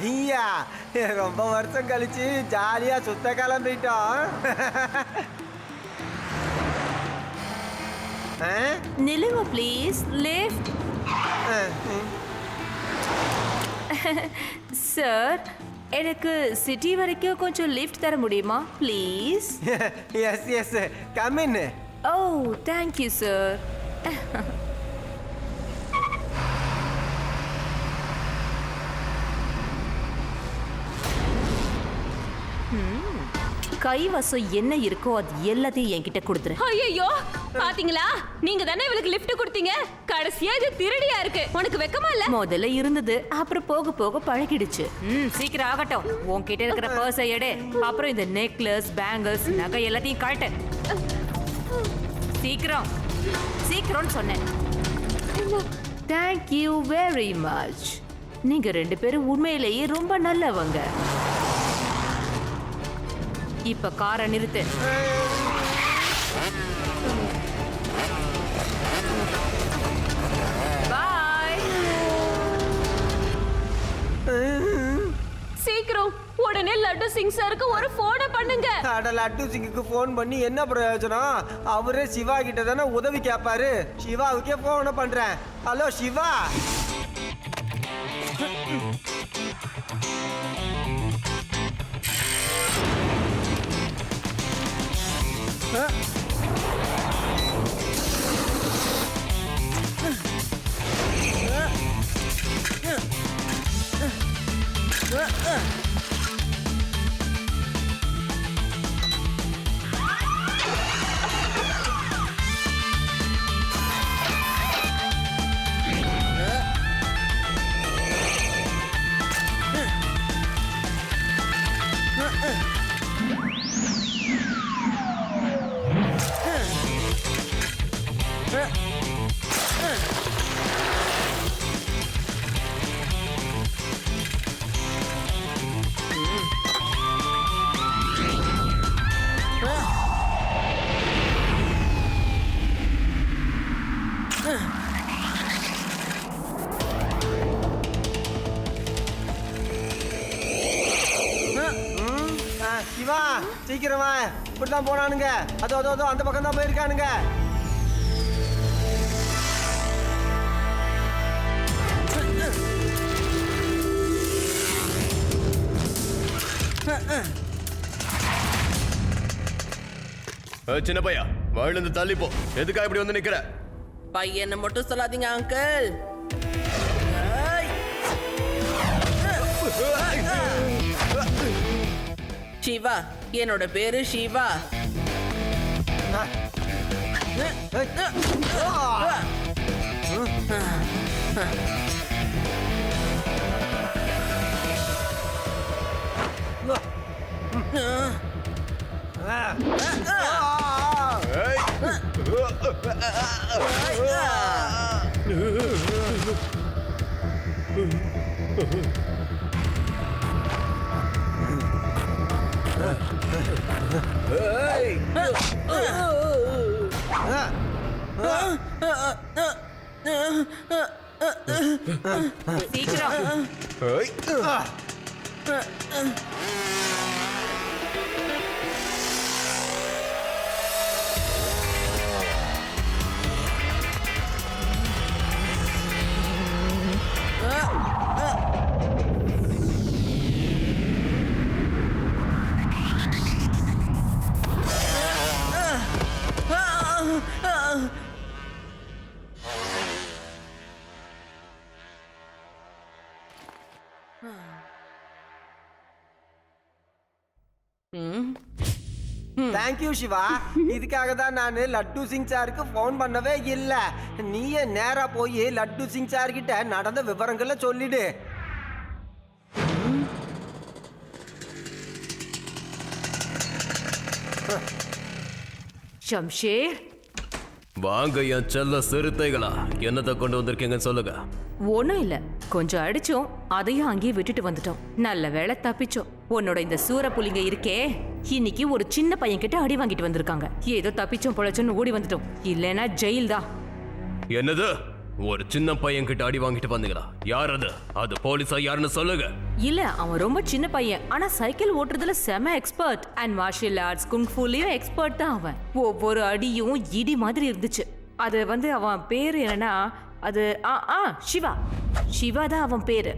ஐயா ரொம்ப வருஷம் கழிச்சு ஜாலியா சுத்த கிளம்பிட்டோம். ஆ? நில்லுங்க ப்ளீஸ் லிஃப்ட். சார் எனக்கு சிட்டி வரைக்கும் கொஞ்சம் லிஃப்ட் தர முடியுமா? Please yes yes come in oh thank you sir கைவசம் என்ன இருக்கோ அது எல்லாத்தையும் என்கிட்ட கொடுத்துரு. ஐயோ பாத்தீங்களா? நீங்க தானே இவளுக்கு லிஃப்ட் கொடுத்தீங்க? கடைசியா இது திருடியா இருக்கு. உனக்கு வெக்கமா இல்ல? முதல்ல இருந்தது அப்புறம் போக போக பழகிடுச்சு. ம் சீக்கிரம் ஆகட்டும். உன்கிட்ட இருக்கிற பர்ஸை எடு. அப்புறம் இந்த நெக்லஸ் பேங்கிள்ஸ் நகை எல்லாத்தையும் காட்டு சீக்கிரம். சீக்கிரம்னு சொன்னேன். தேங்க் யூ வெரி மச் நீங்க ரெண்டு பேரும் உண்மையிலேயே ரொம்ப நல்லவங்க. இப்ப காரை நிறுத்து. சீக்கிரம். உடனே லட்டு சிங் சாருக்கு ஒரு போனை பண்ணுங்க. அட லட்டு சிங்குக்கு ஃபோன் பண்ணி என்ன பிரயோஜனம்? அவரே சிவா கிட்ட தானே உதவி கேட்பாரு சிவாவுக்கே ஃபோனை பண்றேன். ஹலோ சிவா. ம், இப்படிதான் போனானுங்க. அதோ அதோ அதோ அந்த பக்கம் தான் போயிருக்கானுங்க சின்ன பையா வழிந்து தள்ளி போ. எதுக்காக இப்படி வந்து நிக்கிற? பையனை மட்டும் சொல்லாதீங்க அங்கிள் சிவா என்னோட பேரு சிவா. சீக்கிரம். தேங்க்யூ சிவா இதுக்காக தான் நான் லட்டு சிங் சாருக்கு ஃபோன் பண்ணவே இல்லை. நீயே நேரா போய் லட்டு சிங் சார் கிட்ட நடந்த விவரங்களை சொல்லிடு. ஷம்ஷேர். வாங்க என் செல்ல சிறுத்தைகளா. என்னத்தை கொண்டு வந்திருக்கீங்கன்னு சொல்லுங்க. ஒன்றும் இல்லை. கொஞ்சம் அடிச்சோம் அதையும் அங்கேயே விட்டுட்டு வந்துட்டோம். நல்ல வேளை தப்பிச்சோம். உன்னோட இந்த சூற புலிங்க இருக்கே. இன்னைக்கு ஒரு சின்ன பையன் கிட்ட அடி வாங்கிட்டு வந்திருக்காங்க. ஏதோ தப்பிச்சோம் பொழைச்சோன்னு ஓடி வந்துட்டோம். இல்லைன்னா ஜெயில் தான் என்னது? ஒரு சின்ன பையன் கிட்ட அடி வாங்கிட்டு வந்தீங்களா? யார் அது? அது போலீஸா யாருன்னு சொல்லுங்க. இல்ல அவன் ரொம்ப சின்ன பையன். ஆனா சைக்கிள் ஓட்டுறதுல செம எக்ஸ்பர்ட் அண்ட் மார்ஷியல் ஆர்ட்ஸ் குங்ஃபுலயும் எக்ஸ்பர்ட் தான் அவன். ஒவ்வொரு அடியும் இடி மாதிரி இருந்துச்சு. அது வந்து அவன் பேரு என்னன்னா அது ஆ ஆ சிவா சிவா தான் அவன் பேரு.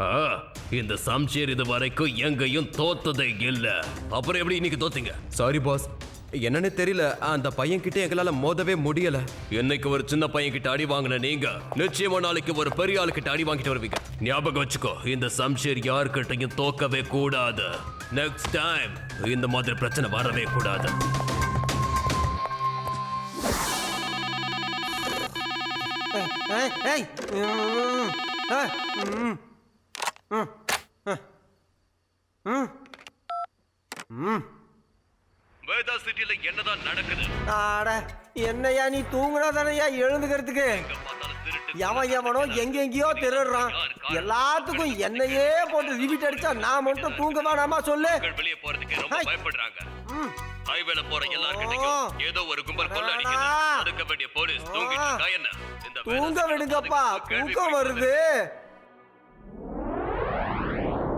ஆ, இந்த சம்ஷேர் இது வரைக்கும் எங்கேயும் தோத்ததே இல்ல. அப்புறம் எப்படி இன்னைக்கு தோத்தீங்க? சாரி பாஸ் என்னன்னு தெரியல. அந்த பையன் கிட்ட எங்களால மோதவே முடியல. இன்னைக்கு ஒரு சின்ன பையன் கிட்ட அடி வாங்கின நீங்க நிச்சயமா நாளைக்கு ஒரு பெரிய ஆளு கிட்ட அடி வாங்கிட்டு வருவீங்க. ஞாபகம் வச்சுக்கோ இந்த சம்ஷேர் யாருக்கிட்டையும் தோக்கவே கூடாது. நெக்ஸ்ட் டைம் இந்த மாதிரி பிரச்சனை வரவே கூடாது. வேதா சிட்டில என்னதான் நடக்குது? ஆட என்னையா நீ தூங்குனா தானையா எழுந்துக்கிறதுக்கு? எவன் எவனோ எங்க எங்கேயோ திருடுறான். எல்லாத்துக்கும் என்னையே போட்டு ரிவிட் அடிச்சா நான் மட்டும் தூங்க வேணாமா சொல்லு. வெளியே போறதுக்கு ரொம்ப. பயப்படுறாங்க. ஹைவேல போற. எல்லார்கிட்டயும் ஏதோ ஒரு கும்பல் கொள்ள அடிக்குது. வேண்டிய போலீஸ் தூங்கிட்டு இருக்கா என்ன? இந்த தூங்க விடுங்கப்பா. தூக்கம் வருது.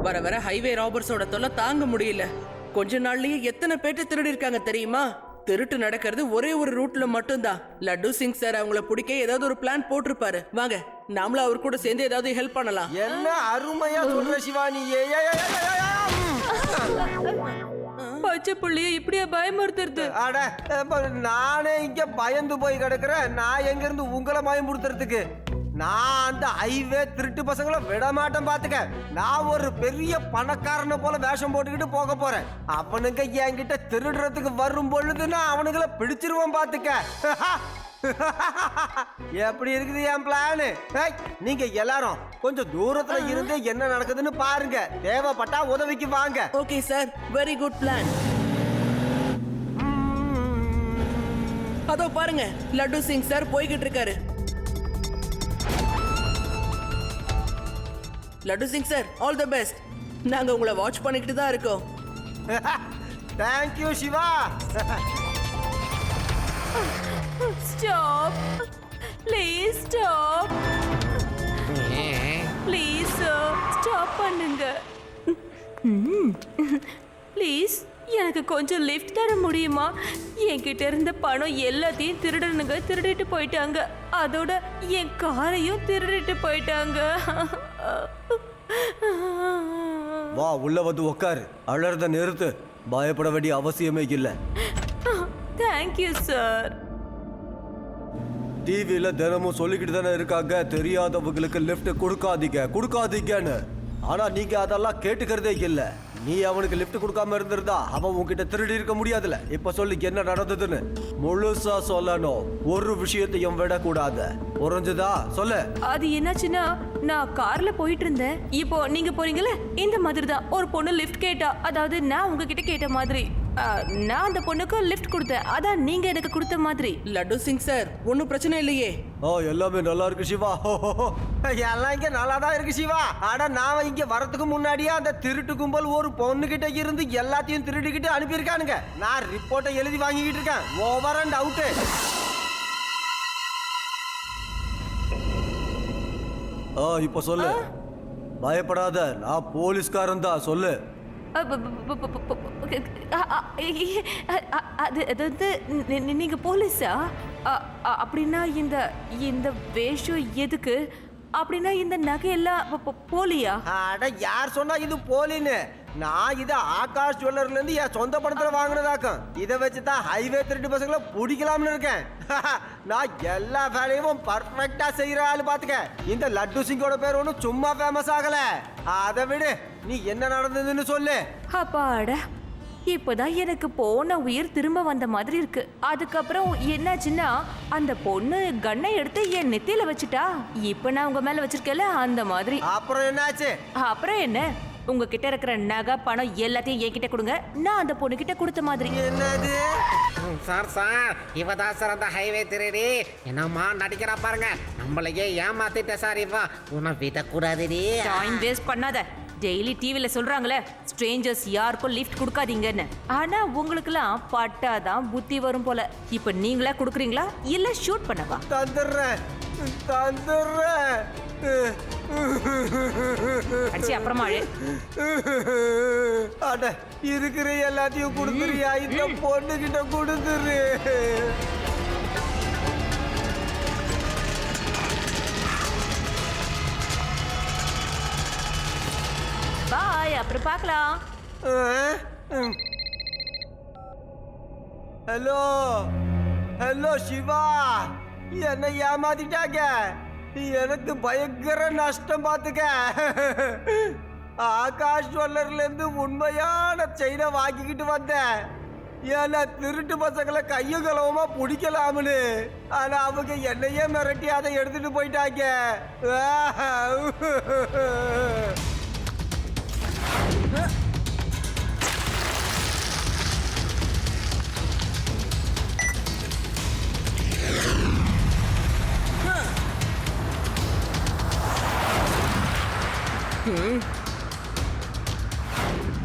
வர வர ஹைவே ராபர்ஸோட தொல்லை தாங்க முடியல. கொஞ்ச நாள்லயே எத்தனை பேர்ட்ட திருடி இருக்காங்க தெரியுமா? திருட்டு நடக்கிறது ஒரே ஒரு ரூட்ல மட்டும்தான் லட்டு சிங் சார் அவங்கள பிடிக்க ஏதாவது ஒரு பிளான் போட்டிருப்பாரு வாங்க நாமளும் அவர் கூட சேர்ந்து ஏதாவது ஹெல்ப் பண்ணலாம் என்ன அருமையா சொல்ற சிவானி பச்சை புள்ளிய இப்படியா பயமுறுத்துறது அட நானே இங்க பயந்து போய் கிடக்குறேன் நான் எங்க இருந்து உங்களை பயமுறுத்துறதுக்கு நான் அந்த ஹைவே திருட்டு பசங்களை விட மாட்டேன் பாத்துக்க. நான் ஒரு பெரிய பணக்காரனை போல வேஷம் போட்டுக்கிட்டு போக போறேன். அவனுங்க என்கிட்ட திருடுறதுக்கு வரும் பொழுது நான் அவனுங்களை பிடிச்சிருவேன் பாத்துக்க. எப்படி இருக்குது என் பிளானு நீங்க எல்லாரும் கொஞ்சம் தூரத்துல இருந்து என்ன நடக்குதுன்னு பாருங்க. தேவைப்பட்டா உதவிக்கு வாங்க. Okay sir very good plan அதோ பாருங்க. லட்டு சிங் சார் போய்கிட்டு இருக்காரு. Laddu Singh sir all the best நாங்க உங்களை வாட்ச் பண்ணிக்கிட்டு தான் இருக்கோம். Thank you Siva stop please stop please stop பண்ணுங்க. ப்ளீஸ் எனக்கு கொஞ்சம் லிஃப்ட் தர முடியுமா? என்கிட்ட இருந்த பணம் எல்லாத்தையும் திருடனுங்க திருடிட்டு போயிட்டாங்க. அதோட என் காரையும் திருடிட்டு போயிட்டாங்க. வா உள்ள வந்து உட்காரு அழறத நிறுத்து. பயப்பட வேண்டிய அவசியமே இல்ல. தேங்க்யூ சார் டிவியில தினமும் சொல்லிக்கிட்டு தானே இருக்காங்க. தெரியாதவங்களுக்கு லிஃப்ட் கொடுக்காதீங்க. கொடுக்காதீங்கன்னு. ஆனா நீங்க அதெல்லாம் கேட்டுக்கிறதே இல்ல. நீ அவனுக்கு லிஃப்ட் கொடுக்காம இருந்திருந்தா அவன் உன்கிட்ட திருடி இருக்க முடியாதுல இப்ப சொல்லி என்ன நடந்ததுன்னு. முழுசா சொல்லணும். ஒரு விஷயத்தையும் விடக்கூடாது. புரிஞ்சுதா? சொல்லு. அது என்னாச்சுன்னா நான் கார்ல போயிட்டு இருந்தேன் இப்போ நீங்க போறீங்களே இந்த மாதிரி தான் ஒரு பொண்ணு லிஃப்ட் கேட்டா அதாவது நான் உங்ககிட்ட கேட்ட மாதிரி. நான் அந்த பொண்ணுக்கு லிஃப்ட் கொடுத்தேன். அதான் நீங்க எனக்கு கொடுத்த மாதிரி. லட்டு சிங் சார் ஒன்றும் பிரச்சனை இல்லையே. ஓ எல்லாமே நல்லா இருக்கு சிவா. எல்லாம் இங்க நல்லா தான் இருக்கு சிவா. ஆனா நான் இங்க வரதுக்கு முன்னாடியே அந்த திருட்டு கும்பல் ஒரு பொண்ணு கிட்ட இருந்து எல்லாத்தையும் திருடிக்கிட்டு அனுப்பியிருக்கானுங்க. நான் ரிப்போர்ட்டை எழுதி வாங்கிக்கிட்டு இருக்கேன். ஓவர் அண்ட் அவுட்டு ஆ இப்போ சொல்லு. பயப்படாத. நான் போலீஸ்காரன் தான். சொல்லு. அது அது வந்து நீங்கள் போலீஸா அப்படின்னா இந்த இந்த வேஷம் எதுக்கு? அப்படின்னா இந்த நகையெல்லாம் போலியா? அட யார் சொன்னா இது போலின்னு? நான் இதை ஆகாஷ் ஜுவல்லர்ல இருந்து என் சொந்த பணத்துல வாங்கினதாக்கும். இதை வச்சு தான் ஹைவே திருட்டு பசங்களை பிடிக்கலாம்னு இருக்கேன். நான் எல்லா வேலையும் பர்ஃபெக்டா செய்யற ஆளு பாத்துக்க. இந்த லட்டு சிங்கோட பேர் ஒன்றும் சும்மா ஃபேமஸ் ஆகல. அதை விடு நீ என்ன நடந்ததுன்னு சொல்லு. அப்பாடா இப்போதான் எனக்கு போன உயிர் திரும்ப வந்த மாதிரி இருக்கு. அதுக்கப்புறம் என்னாச்சுன்னா அந்த பொண்ணு கண்ணை எடுத்து என் நெத்தியில வச்சுட்டா. இப்போ நான் உங்க மேல வச்சிருக்கேன்ல அந்த மாதிரி. அப்புறம் என்னாச்சு? அப்புறம் என்ன? உங்ககிட்ட இருக்கிற நகை பணம் எல்லாத்தையும் என்கிட்ட கொடுங்க. நான் அந்த பொண்ணு கிட்ட கொடுத்த மாதிரி. என்னது? Sir sir. இவ தான் சார் அந்த ஹைவே திருடி. என்னம்மா நடிக்கிறா பாருங்க. நம்மளையே ஏமாத்திட்ட சார் இவ உன்னை விடக்கூடாதுடி. டைம் வேஸ்ட் பண்ணாத. டெய்லி டிவில சொல்றாங்களே ஸ்ட்ரேஞ்சர்ஸ் யாருக்கும் லிஃப்ட் கொடுக்காதீங்கன்னு. ஆனா உங்களுக்குலாம் பட்டாதான் புத்தி வரும் போல. இப்ப நீங்களா கொடுக்குறீங்களா? இல்ல ஷூட் பண்ணவா? தந்துடுறேன். தந்துடுறேன். அடிச்சு அப்புறமா அழு. அட இருக்கிற எல்லாத்தையும் கொடுத்துறியா? இந்த பொண்ணு கிட்ட கொடுத்துரு. அப்புறம் பார்க்கலாம். ஹலோ ஹலோ சிவா என்னை ஏமாத்திட்டாங்க. எனக்கு பயங்கர நஷ்டம் பார்த்துக்க. ஆகாஷ் ஜுவல்லர்லேருந்து உண்மையான செயினை வாங்கிக்கிட்டு வந்தேன். ஏன்னா திருட்டு பசங்களை கையும் களவுமா பிடிக்கலாம்னு. ஆனா அவங்க என்னையே மிரட்டி அதை எடுத்துட்டு போயிட்டாங்க.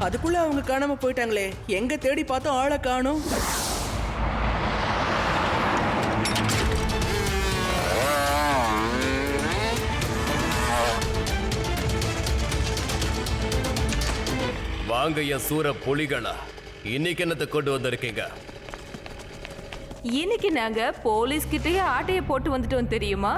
அதுக்குள்ள அவங்க காணாம போயிட்டாங்களே. எங்க தேடி பார்த்தோம் ஆளை காணும்? வாங்க என் சூர புலிகளா? இன்னைக்கு என்னத்தை கொண்டு வந்திருக்கீங்க? இன்னைக்கு நாங்க போலீஸ் கிட்டயே ஆட்டைய போட்டு வந்துட்டோம் தெரியுமா?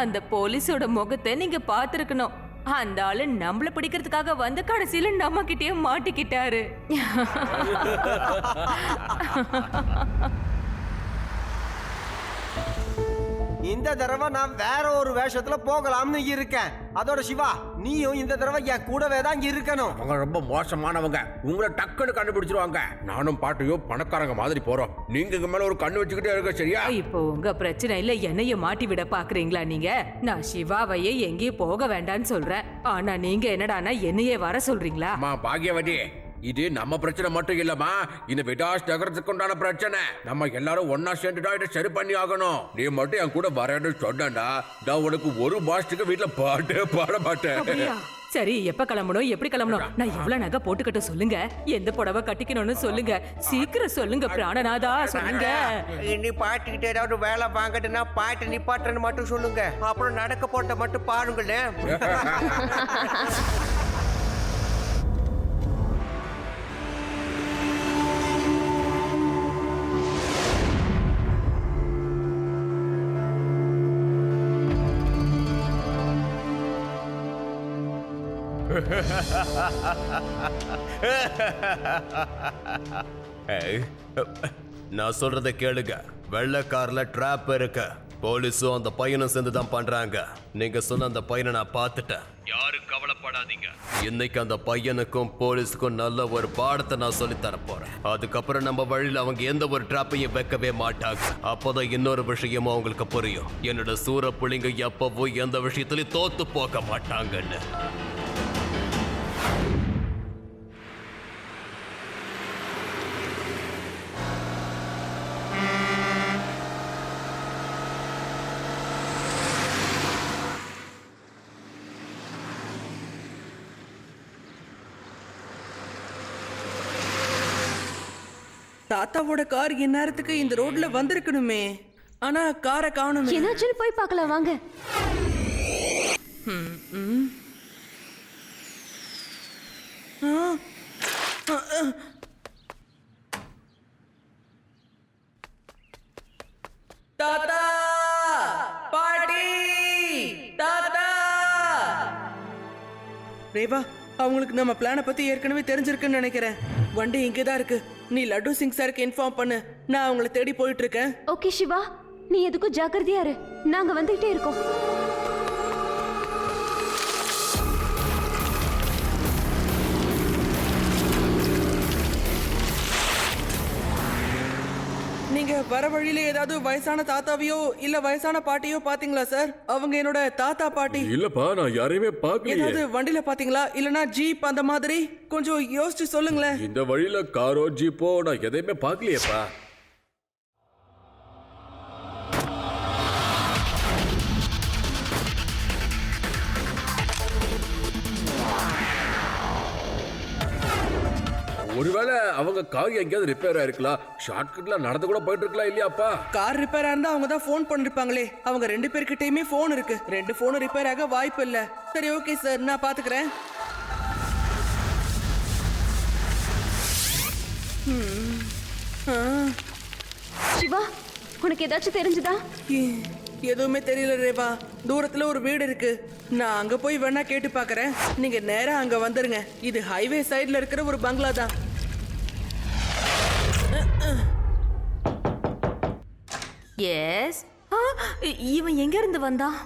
அந்த போலீஸோட முகத்தை நீங்க பார்த்திருக்கணும். அந்த ஆளு நம்மள பிடிக்கிறதுக்காக வந்து கடைசியில நம்ம கிட்டயே மாட்டிக்கிட்டாரு. இந்த தடவை நான் வேற ஒரு வேஷத்துல போகலாம்னு இருக்கேன். அதோட சிவா நீயும் இந்த தடவை என் கூடவே தான் இருக்கணும். அவங்க ரொம்ப மோசமானவங்க. உங்களை டக்குன்னு கண்டுபிடிச்சிருவாங்க. நானும் பாட்டியும் பணக்காரங்க மாதிரி போறோம். நீங்க இங்க மேல ஒரு கண்ணு வச்சுக்கிட்டே இருக்க சரியா? இப்போ உங்க பிரச்சனை இல்ல என்னைய மாட்டி விட பாக்குறீங்களா நீங்க? நான் சிவாவையே எங்கேயும் போக வேண்டாம்னு சொல்றேன். ஆனா நீங்க என்னடானா என்னையே வர சொல்றீங்களா? அம்மா பாக்யவதி இது நம்ம பிரச்சனை மட்டும் இல்லம்மா. இந்த விடாஸ் நகரத்துக்கு உண்டான பிரச்சனை. நம்ம எல்லாரும் ஒன்னா சேர்ந்துட்டா இதை சரி பண்ணி ஆகணும். நீ மட்டும் என் கூட வரேன்னு சொன்னா நான் உனக்கு ஒரு மாசத்துக்கு வீட்டுல பாட்டே பாட மாட்டேன்? சரி எப்ப கிளம்பணும் எப்படி கிளம்பணும்? நான் எவ்வளவு நகை போட்டுக்கிட்ட சொல்லுங்க. எந்த புடவை கட்டிக்கணும்னு சொல்லுங்க. சீக்கிரம் சொல்லுங்க பிராணநாதா சொல்லுங்க. இனி பாட்டுக்கிட்ட ஏதாவது வேலை வாங்கட்டுனா பாட்டு நிப்பாட்டுன்னு மட்டும் சொல்லுங்க. அப்புறம் நடக்க போட்ட மட்டும் பாருங்களேன். நான் சொல்றத கேளுங்க. வெள்ளை கார்ல ட்ராப் இருக்கு. போலீஸும் அந்த பையனும் சேர்ந்து தான் பண்றாங்க. நீங்க சொன்ன அந்த பையனை நான் பார்த்துட்டேன். யாரும் கவலைப்படாதீங்க. இன்னைக்கு அந்த பையனுக்கும் போலீஸுக்கும் நல்ல ஒரு பாடத்தை நான் சொல்லி தர போறேன். அதுக்கப்புறம் நம்ம வழியில அவங்க எந்த ஒரு ட்ராப்பையும் வைக்கவே மாட்டாங்க. அப்போதான் இன்னொரு விஷயமும் அவங்களுக்கு புரியும். என்னோட சூர புள்ளிங்க எப்பவும் எந்த விஷயத்திலயும் தோத்து போக மாட்டாங்கன்னு. தாத்தாவோட கார் இந்நேரத்துக்கு இந்த ரோட்ல வந்திருக்கணுமே. ஆனா காரை காணுமே. என்னாச்சுன்னு போய் பார்க்கலாம் வாங்க. தாத்தா பாட்டி தாத்தா. ரேவா அவங்களுக்கு நம்ம பிளானை பத்தி ஏற்கனவே தெரிஞ்சிருக்குன்னு நினைக்கிறேன். வண்டி இங்கே தான் இருக்கு. நீ லட்டு சிங் சாருக்கு இன்ஃபார்ம் பண்ணு. நான் அவங்கள தேடி போயிட்டு இருக்கேன். ஓகே சிவா. நீ எதுக்கும் ஜாக்கிரதையா இரு. நாங்க வந்துகிட்டே இருக்கோம். நீங்க வர வழியில ஏதாவது வயசான தாத்தாவையோ இல்ல வயசான பாட்டியோ பாத்தீங்களா சார்? அவங்க என்னோட தாத்தா பாட்டி. இல்லப்பா நான் யாரையுமே பார்க்கலையே ஏதாவது வண்டியில பாத்தீங்களா? இல்லனா ஜீப் அந்த மாதிரி? கொஞ்சம் யோசிச்சு சொல்லுங்களேன். இந்த வழியில காரோ ஜீப்போ நான் எதையுமே பார்க்கலையேப்பா அவங்க கார் எங்கேயாவது ரிப்பேர் ஆயிருக்கலாம். ஷார்ட்கட்ல நடந்து கூட போயிட்டு இருக்கலாம் இல்லையாப்பா கார் ரிப்பேர் இருந்தா அவங்க தான் ஃபோன் பண்ணிருப்பாங்களே. அவங்க ரெண்டு பேர்கிட்டயுமே ஃபோன் இருக்கு. ரெண்டு ஃபோனும் ரிப்பேர் ஆக வாய்ப்பு இல்ல. சரி ஓகே சார் நான் பாத்துக்கிறேன். சிவா உனக்கு ஏதாச்சும் தெரிஞ்சுதா? எதுவுமே தெரியல ரேவா. தூரத்துல ஒரு வீடு இருக்கு. நான் அங்க போய் வேணா கேட்டு பாக்குறேன். நீங்க நேரா அங்க வந்துருங்க. இது ஹைவே சைடுல இருக்கிற ஒரு பங்களா தான். எஸ் இவன் எங்க இருந்து வந்தான்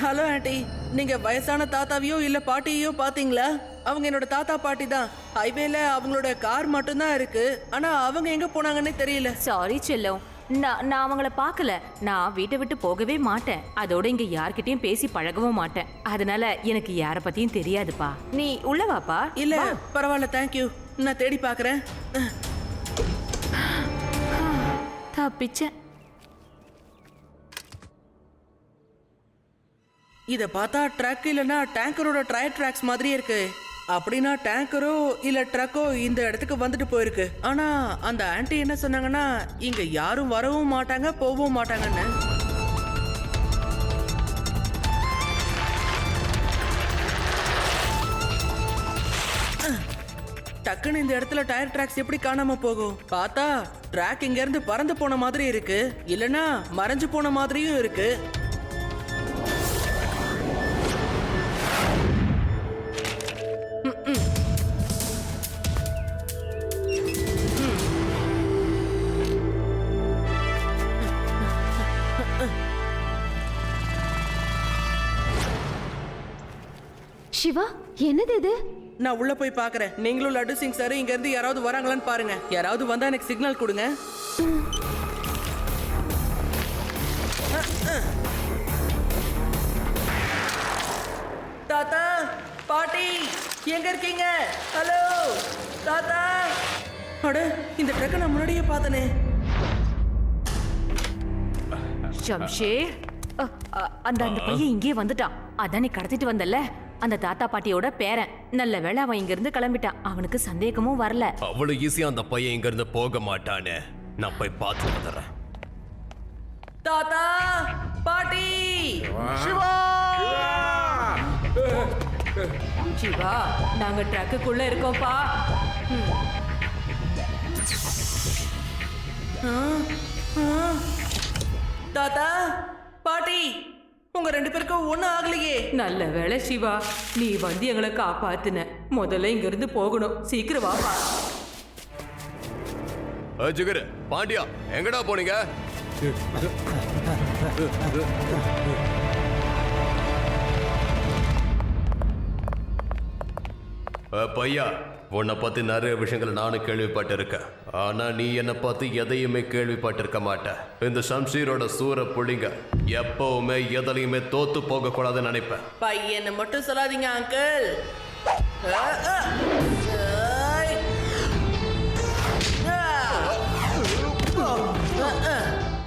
ஹலோ ஆண்டி. நீங்க வயசான தாத்தாவையோ இல்ல பாட்டியோ பாத்தீங்களா அவங்க என்னோட தாத்தா பாட்டி தான். ஹைவேல அவங்களோட கார் மட்டும்தான் இருக்கு. ஆனா அவங்க எங்க போனாங்கன்னே தெரியல. சாரி செல்லம். நான் நான் அவங்கள பார்க்கல. நான் வீட்டை விட்டு போகவே மாட்டேன். அதோட இங்க யார்கிட்டயும் பேசி பழகவும் மாட்டேன். அதனால எனக்கு யார பத்தியும் தெரியாதுப்பா. நீ உள்ள வாப்பா. இல்ல. பரவாயில்ல தேங்க்யூ நான் தேடி பாக்குறேன் தப்பிச்சேன். இதை பார்த்தா ட்ரக் இல்லைன்னா டேங்கரோட டயர் ட்ராக்ஸ் மாதிரியே இருக்கு. அப்படின்னா டேங்கரோ இல்ல ட்ரக்கோ இந்த இடத்துக்கு வந்துட்டு போயிருக்கு. ஆனா அந்த ஆன்ட்டி என்ன சொன்னாங்கன்னா இங்க யாரும் வரவும் மாட்டாங்க போகவும் மாட்டாங்கன்னு. டக்குன்னு இந்த இடத்துல டயர் ட்ராக்ஸ் எப்படி காணாம போகும்? பார்த்தா ட்ராக் இங்க இருந்து பறந்து போன மாதிரி இருக்கு. இல்லனா மறைஞ்சு போன மாதிரியும் இருக்கு. சிவா என்னது இது? நான் உள்ள போய் பார்க்கறேன் நீங்களும் லட்டு சிங் சார் இங்க இருந்து யாராவது வராங்களான்னு பாருங்க. யாராவது வந்தா எனக்கு சிக்னல் கொடுங்க. தாத்தா பாட்டி எங்க இருக்கீங்க? ஹலோ தாத்தா. அட இந்த ட்ரக்கை நான் முன்னாடியே பார்த்தனே. அ, அந்த அந்த பையன் இங்கே வந்துட்டான். அதான் நீ கடத்திட்டு வந்தல்ல? அந்த தாத்தா பாட்டியோட பேரன். நல்ல வேளை அவன் இங்க இருந்து கிளம்பிட்டான். அவனுக்கு சந்தேகமும் வரல. அவ்வளவு ஈஸியா அந்த பையன் இங்க இருந்து போக மாட்டானே. நான் போய் பார்த்து வந்துடுறேன். தாத்தா பாட்டி சிவா. நாங்க ட்ரக்குக்குள்ள இருக்கோம்ப்பா. தாத்தா பாட்டி. உங்க ரெண்டு பேருக்கும் ஒண்ணும் ஆகலையே. நல்ல வேளை சிவா நீ வந்து எங்களை காப்பாத்துன. முதல்ல இங்க இருந்து போகணும். சீக்கிரம் வாப்பா. ஜிகரு பாண்டியா எங்கடா போனீங்க? பையா உன்னை பத்தி நிறைய விஷயங்கள் நானும் கேள்விப்பட்டிருக்கேன். ஆனா நீ என்னை பார்த்து எதையுமே கேள்விப்பட்டிருக்க மாட்ட. இந்த ஷம்ஷீரோட சூர புள்ளிங்க எப்பவுமே எதுலையுமே தோத்து போக கூடாதுன்னு நினைப்பேன். பையனை மட்டும் சொல்லாதீங்க அங்கிள்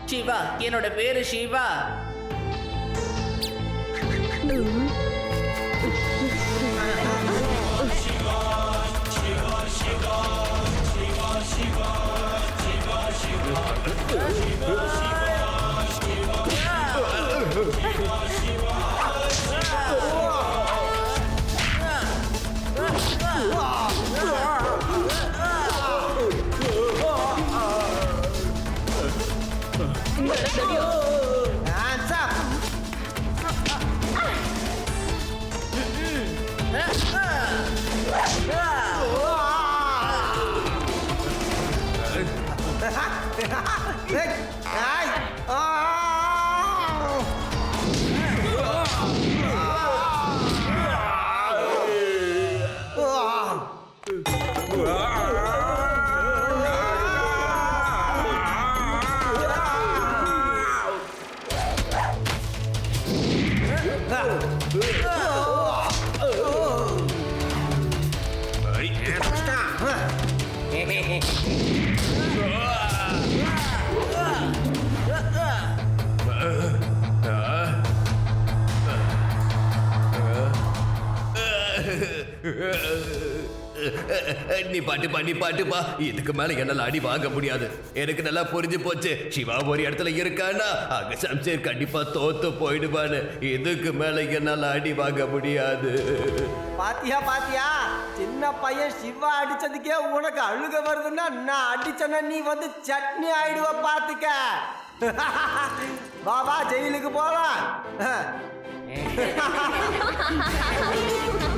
சிவா என்னோட பேரு சிவா. เฮ้ยไอ้ நீ பாட்டுப்பா நீ பாட்டு பா. இதுக்கு மேல என்னால அடி வாங்க முடியாது. எனக்கு நல்லா புரிஞ்சு போச்சு. சிவா ஒரு இடத்துல இருக்கானா? அங்க சம்சேர் கண்டிப்பா தோத்து போயிடுவான்னு இதுக்கு மேல என்னால அடி வாங்க முடியாது. பாத்தியா பாத்தியா? சின்ன பையன் சிவா அடிச்சதுக்கே உனக்கு அழுக வருதுன்னா நான் அடிச்சேன்னா நீ வந்து சட்னி ஆயிடுவ பாத்துக்க. வா ஜெயிலுக்கு போலாம்.